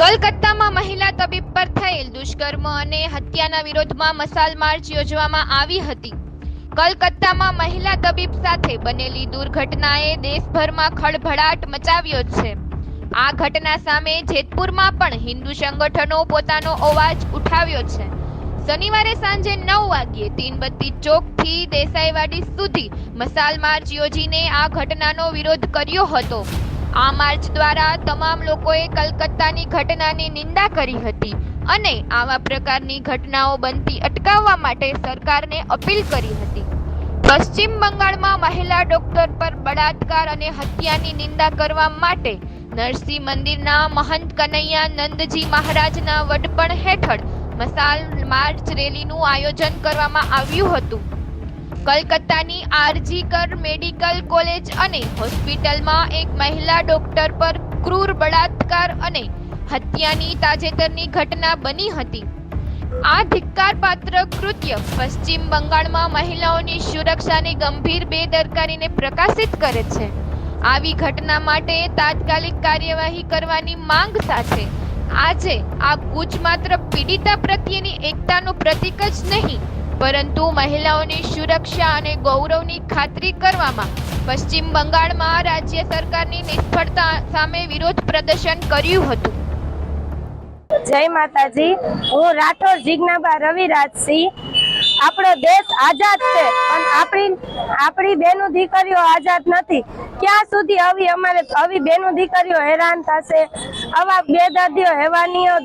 કલકત્તામાં મહિલા તબીબ પર થયેલ દુષ્કર્મ અને હત્યાના વિરોધમાં મસાલ માર્ચ યોજવામાં આવી હતી. કલકત્તામાં મહિલા તબીબ સાથે બનેલી દુર્ઘટનાએ દેશભરમાં ખળભળાટ મચાવ્યો છે. આ ઘટના સામે જેતપુરમાં પણ હિન્દુ સંગઠનો પોતાનો અવાજ ઉઠાવ્યો છે. શનિવારે સાંજે નવ વાગ્યે તીનબત્તી ચોકથી દેસાઈવાડી સુધી મસાલ માર્ચ યોજીને આ ઘટનાનો વિરોધ કર્યો હતો. આ માર્ચ દ્વારા તમામ લોકોએ કલકત્તાની ઘટનાની નિંદા કરી હતી અને આવા પ્રકારની ઘટનાઓ બનતી અટકાવવા માટે સરકારને અપીલ કરી હતી. પશ્ચિમ બંગાળમાં મહિલા ડોક્ટર પર બળાત્કાર અને હત્યાની નિંદા કરવા માટે નરસિંહ મંદિરના મહંત કનૈયા નંદજી મહારાજના વડપણ હેઠળ મસાલ માર્ચ રેલીનું આયોજન કરવામાં આવ્યું હતું. કલકત્તાની R G Kar medical college અને હોસ્પિટલમાં એક મહિલા ડોક્ટર પર ક્રૂર બળાત્કાર અને હત્યાની તાજેતરની ઘટના બની હતી. આ ધિક્કારપાત્ર કૃત્ય પશ્ચિમ બંગાળમાં મહિલાઓની સુરક્ષાની ગંભીર બેદરકારીને પ્રકાશિત કરે છે. આવી ઘટના માટે તાત્કાલિક કાર્યવાહી કરવાની માંગ સાથે આજે આ કૂચ માત્ર પીડિતા પ્રત્યેની એકતાનું પ્રતીક જ નહીં પરંતુ મહિલાઓની સુરક્ષા અને ગૌરવની ખાતરી કરવામાં પશ્ચિમ બંગાળમાં રાજ્ય સરકારની નિષ્ફળતા સામે વિરોધ પ્રદર્શન કર્યું હતું. જય માતાજી. હું રાઠોડ જીજ્ઞાબા રવિરાજસિંહ આપણો દેશ આઝાદ છે, પણ આપણી આપણી બેનો દીકરીઓ આઝાદ નથી. ક્યાં સુધી આવી અમારે આવી બેનો દીકરીઓ હેરાન થશે? આવા બેદર્દીઓ હેવાનીઓ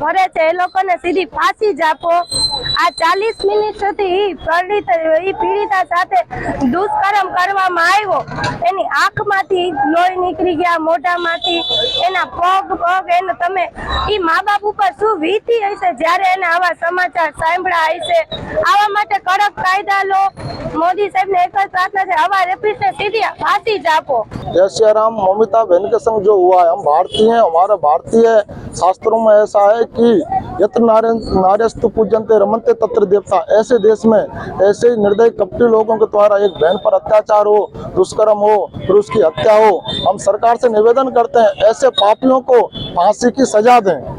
ભરે છે, એ લોકોને સીધી ફાંસી જ આપો. આ ચાલીસ મિનિટથી પીડિત પીડિતા સાથે દુષ્કર્મ કરવામાં આવ્યો. એની આંખમાંથી લોહી નીકળી ગયા, મોઢામાંથી. એના પગ પગ, એને તમે એ મા બાપ ઉપર શું વીતી હશે? જ્યારે એને આવા સમાચાર સાંભળ્યા હશે. આવા માટે કડક કાયદા લો. મોદી સાહેબને એક જ પ્રાર્થના છે આવા રેપિસ્ટને સીધી ફાંસી જ આપો. જય શ્રી રામ. મમિતા બેન કે સંગ જો હુઆ હમ ભારતીય હમારા ભારતીય शास्त्रों में ऐसा है कि यत्र नार्य नार्यस्तु पूजनते रमनते तत्र देवता। ऐसे देश में ऐसे निर्दयी कपटी लोगों के द्वारा एक बहन पर अत्याचार हो, दुष्कर्म हो, फिर उसकी हत्या हो, हम सरकार से निवेदन करते हैं, ऐसे पापियों को फांसी की सजा दें।